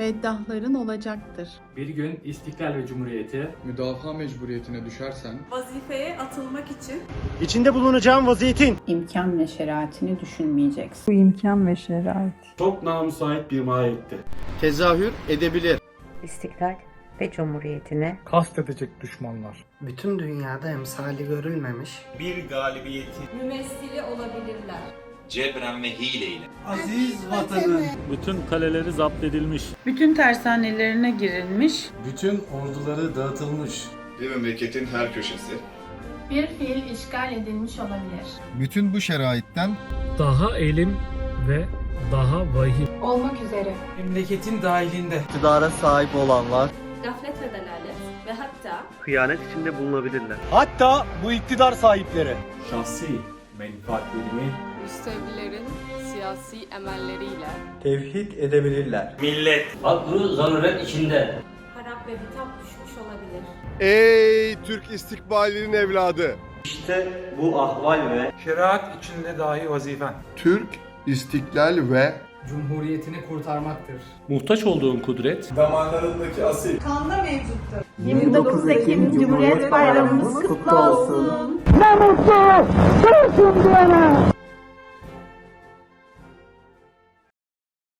beddahların olacaktır. Bir gün İstiklal ve Cumhuriyeti müdafaa mecburiyetine düşersen Vazifeye atılmak için içinde bulunacağın vaziyetin İmkan ve şeriatini düşünmeyeceksin. Bu imkan ve şerait. çok namusa ait bir mahiyette. tezahür edebilir. istiklal ve cumhuriyetine Kastedecek düşmanlar. Bütün dünyada emsali görülmemiş bir galibiyeti mümessili olabilirler. Cebren ve hileyle. aziz vatanın Bütün kaleleri zapt edilmiş. Bütün tersanelerine girilmiş, bütün orduları dağıtılmış. Bir memleketin her köşesi Bir fiil işgal edilmiş olabilir. bütün bu şeraitten Daha elim ve daha vahim. Olmak üzere. memleketin dahilinde. iktidara sahip olanlar Gaflet ve delalet ve hatta hıyanet içinde bulunabilirler. hatta bu iktidar sahipleri Şahsi menfaatlerimi müstevlilerin siyasi emelleriyle tevhid edebilirler. Millet Aklı zaruret içinde. harap ve bitap düşmüş olabilir. Ey Türk istikbalinin evladı! işte bu ahval ve Şeriat içinde dahi vazifen. Türk istiklal ve Cumhuriyetini kurtarmaktır. muhtaç olduğun kudret damarlarındaki asil Kanla mevcuttur. 29 Ekim Cumhuriyet Bayramımız kutlu olsun. Ne mutlu, sensin diyene.